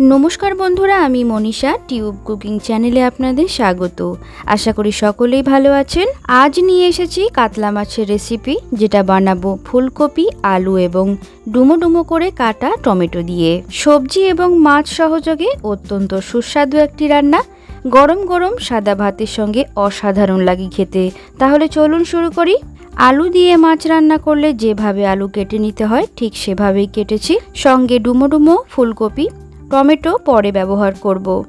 নমস্কার বন্ধুরা, আমি মনীষা, টিউব কুকিং চ্যানেলে আপনাদের স্বাগত। আশা করি সকলেই ভালো আছেন। আজ নিয়ে এসেছি কাতলা মাছের রেসিপি যেটা বানাবো ফুলকপি, আলু এবং ডুমো ডুমো করে কাটা টমেটো দিয়ে। সবজি এবং মাছ সহযোগে অত্যন্ত সুস্বাদু একটি রান্না। গরম গরম সাদা ভাতের সঙ্গে অসাধারণ লাগে খেতে। তাহলে চলুন শুরু করি। আলু দিয়ে মাছ রান্না করলে যেভাবে আলু কেটে নিতে হয়, ঠিক সেভাবেই কেটেছি। সঙ্গে ডুমো ডুমো, ফুলকপি টমেটো পরে ব্যবহার করব।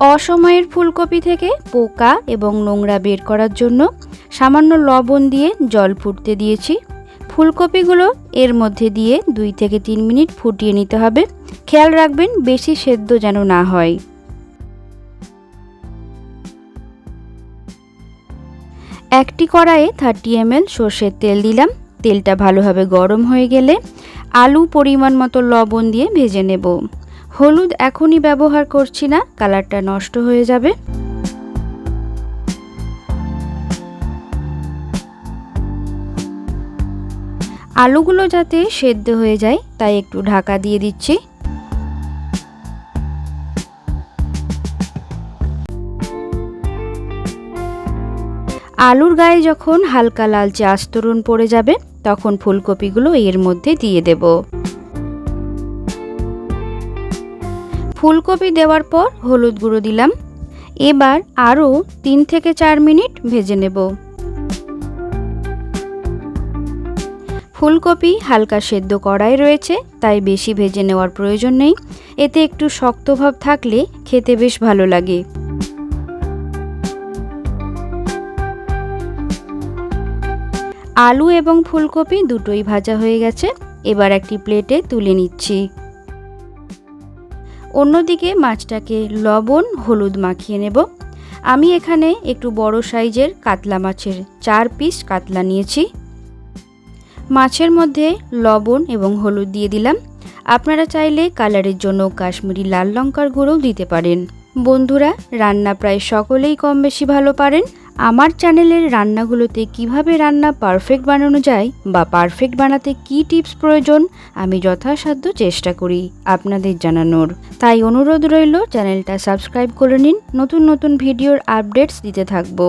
অসময়ের ফুলকপি থেকে পোকা এবং নোংরা বের করার জন্য সামান্য লবণ দিয়ে জল ফুটতে দিয়েছি। ফুলকপিগুলো এর মধ্যে দিয়ে দুই থেকে তিন মিনিট ফুটিয়ে নিতে হবে। খেয়াল রাখবেন, বেশি সেদ্ধ যেন না হয়। একটি কড়াইয়ে থার্টি এমএল সর্ষের তেল দিলাম। তেলটা ভালোভাবে গরম হয়ে গেলে আলু পরিমাণ মতো লবণ দিয়ে ভেজে নেব। হলুদ এখনই ব্যবহার করছি না, কালারটা নষ্ট হয়ে যাবে। আলুগুলো যাতে সেদ্ধ হয়ে যায়, তাই একটু ঢাকা দিয়ে দিচ্ছি। আলুর গায়ে যখন হালকা লালচে আস্তরণ পড়ে যাবে, তখন ফুলকপিগুলো এর মধ্যে দিয়ে দেব। ফুলকপি দেওয়ার পর হলুদ গুঁড়ো দিলাম। এবার আরও তিন থেকে চার মিনিট ভেজে নেব। ফুলকপি হালকা সেদ্ধ কড়াই রয়েছে, তাই বেশি ভেজে নেওয়ার প্রয়োজন নেই। এতে একটু শক্তভাব থাকলে খেতে বেশ ভালো লাগে। আলু এবং ফুলকপি দুটোই ভাজা হয়ে গেছে। এবার একটি প্লেটে তুলে নিচ্ছি। অন্যদিকে মাছটাকে লবণ, হলুদ মাখিয়ে নেব। আমি এখানে একটু বড় সাইজের কাতলা মাছের চার পিস কাতলা নিয়েছি। মাছের মধ্যে লবণ এবং হলুদ দিয়ে দিলাম। আপনারা চাইলে কালারের জন্য কাশ্মীরি লাল লঙ্কার গুঁড়োও দিতে পারেন। বন্ধুরা, রান্না প্রায় সকলেই কম বেশি ভালো পারেন। আমার চ্যানেলের রান্নাগুলোতে কীভাবে রান্না পারফেক্ট বানানো যায় বা পারফেক্ট বানাতে কি টিপস প্রয়োজন, আমি যথাসাধ্য চেষ্টা করি আপনাদের জানানোর। তাই অনুরোধ রইল চ্যানেলটা সাবস্ক্রাইব করে নিন, নতুন নতুন ভিডিওর আপডেটস দিতে থাকব।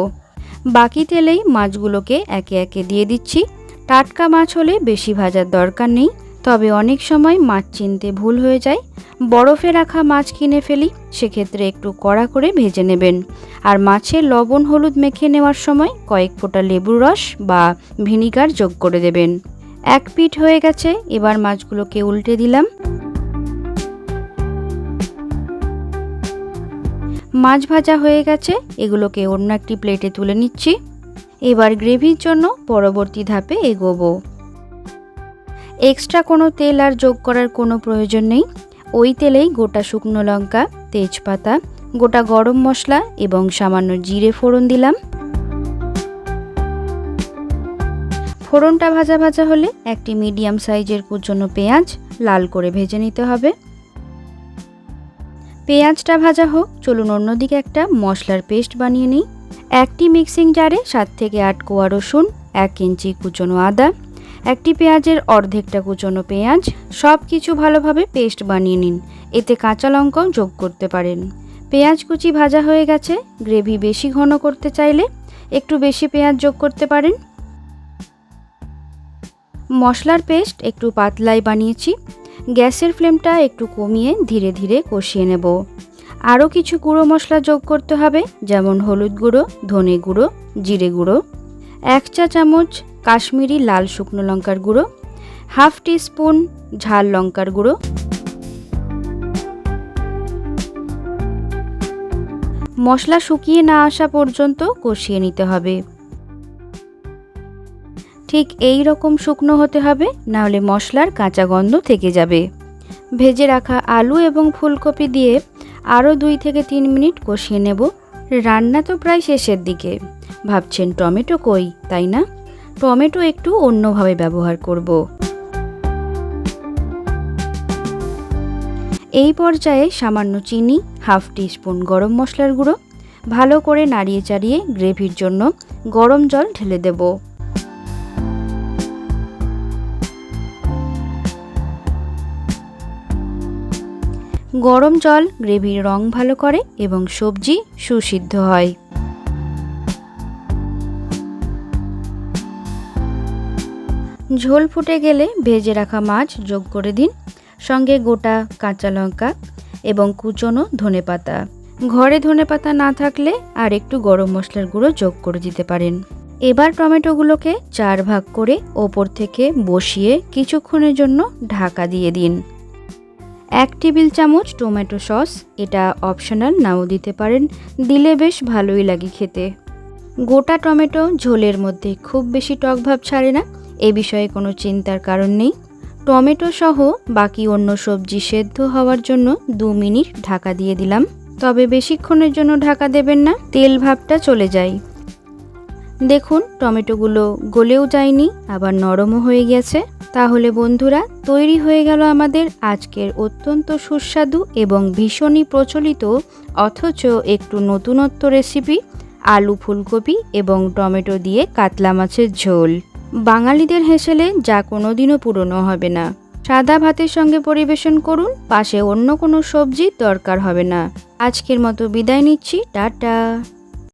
বাকি তেলেই মাছগুলোকে একে একে দিয়ে দিচ্ছি। টাটকা মাছ হলে বেশি ভাজার দরকার নেই। তবে অনেক সময় মাছ চিনতে ভুল হয়ে যায়। বরফে রাখা মাছ কিনে ফেলি, সেক্ষেত্রে একটু কড়া করে ভেজে নেবেন। আর মাছে লবণ হলুদ মেখে নেওয়ার সময় কয়েক ফোঁটা লেবুর রস বা ভিনিগার যোগ করে দেবেন। এক পিঠ হয়ে গেছে, এবার মাছগুলোকে উল্টে দিলাম। মাছ ভাজা হয়ে গেছে, এগুলোকে অন্য একটি প্লেটে তুলে নিচ্ছি। এবার গ্রেভির জন্য পরবর্তী ধাপে এগোবো। এক্সট্রা কোনো তেল আর যোগ করার কোনো প্রয়োজন নেই। ওই তেলেই গোটা শুকনো লঙ্কা, তেজপাতা, গোটা গরম মশলা এবং সামান্য জিরে ফোড়ন দিলাম। ফোড়নটা ভাজা ভাজা হলে একটি মিডিয়াম সাইজের কুচনো পেঁয়াজ লাল করে ভেজে নিতে হবে। পেঁয়াজটা ভাজা হোক, চলুন অন্যদিকে একটা মশলার পেস্ট বানিয়ে নিই। একটি মিক্সিং জারে সাত থেকে আট কোয়া রসুন, এক ইঞ্চি কুচনো আদা একটি পেঁয়াজের অর্ধেকটা কুচনো পেঁয়াজ সব কিছু ভালোভাবে পেস্ট বানিয়ে নিন। এতে কাঁচা লঙ্কাও যোগ করতে পারেন। পেঁয়াজ কুচি ভাজা হয়ে গেছে। গ্রেভি বেশি ঘন করতে চাইলে একটু বেশি পেঁয়াজ যোগ করতে পারেন। মশলার পেস্ট একটু পাতলাই বানিয়েছি। গ্যাসের ফ্লেমটা একটু কমিয়ে ধীরে ধীরে কষিয়ে নেব। আরও কিছু গুঁড়ো মশলা যোগ করতে হবে, যেমন হলুদ গুঁড়ো, ধনে গুঁড়ো, জিরে গুঁড়ো। এক চা চামচ কাশ্মীরি লাল শুকনো লঙ্কার গুঁড়ো, হাফ স্পুন ঝাল লঙ্কার গুঁড়ো। মশলা শুকিয়ে না আসা পর্যন্ত কষিয়ে নিতে হবে। ঠিক এই রকম শুকনো হতে হবে, নাহলে মশলার কাঁচা গন্ধ থেকে যাবে। ভেজে রাখা আলু এবং ফুলকপি দিয়ে আরও দুই থেকে তিন মিনিট কষিয়ে নেব। রান্না তো প্রায় শেষের দিকে। ভাবছেন টমেটো কই, তাই না? টমেটো একটু অন্যভাবে ব্যবহার করব। এই পর্যায়ে সামান্য চিনি, হাফ টিস্পুন গরম মশলার গুঁড়ো, ভালো করে নাড়িয়ে চাড়িয়ে গ্রেভির জন্য গরম জল ঢেলে দেব। গরম জল গ্রেভির রং ভালো করে এবং সবজি সুসিদ্ধ হয়। ঝোল ফুটে গেলে ভেজে রাখা মাছ যোগ করে দিন। সঙ্গে গোটা কাঁচা লঙ্কা এবং কুচনো ধনেপাতা। ঘরে ধনেপাতা না থাকলে আর একটু গরম মশলার গুঁড়ো যোগ করে দিতে পারেন। এবার টমেটোগুলোকে চার ভাগ করে ওপর থেকে বসিয়ে কিছুক্ষণের জন্য ঢাকা দিয়ে দিন। এক টেবিল চামচ টমেটো সস, এটা অপশনাল নাও দিতে পারেন, দিলে বেশ ভালোই লাগে খেতে। গোটা টমেটো ঝোলের মধ্যে খুব বেশি টক ভাব ছাড়ে না। এ বিষয়ে কোনো চিন্তার কারণ নেই। টমেটো সহ বাকি অন্য সবজি সেদ্ধ হওয়ার জন্য দু মিনিট ঢাকা দিয়ে দিলাম। তবে বেশিক্ষণের জন্য ঢাকা দেবেন না, তেল ভাবটা চলে যায়। দেখুন, টমেটোগুলো গলেও যায়নি, আবার নরমও হয়ে গেছে। তাহলে বন্ধুরা, তৈরি হয়ে গেল আমাদের আজকের অত্যন্ত সুস্বাদু এবং ভীষণই প্রচলিত, অথচ একটু নতুনত্ব রেসিপি, আলু ফুলকপি এবং টমেটো দিয়ে কাতলা মাছের ঝোল। বাঙালিদের হেসেলে যা কোনো দিনও পুরনো হবে না। সাদা ভাতের সঙ্গে পরিবেশন করুন, পাশে অন্য কোনো সবজি দরকার হবে না। আজকের মতো বিদায় নিচ্ছি, টাটা।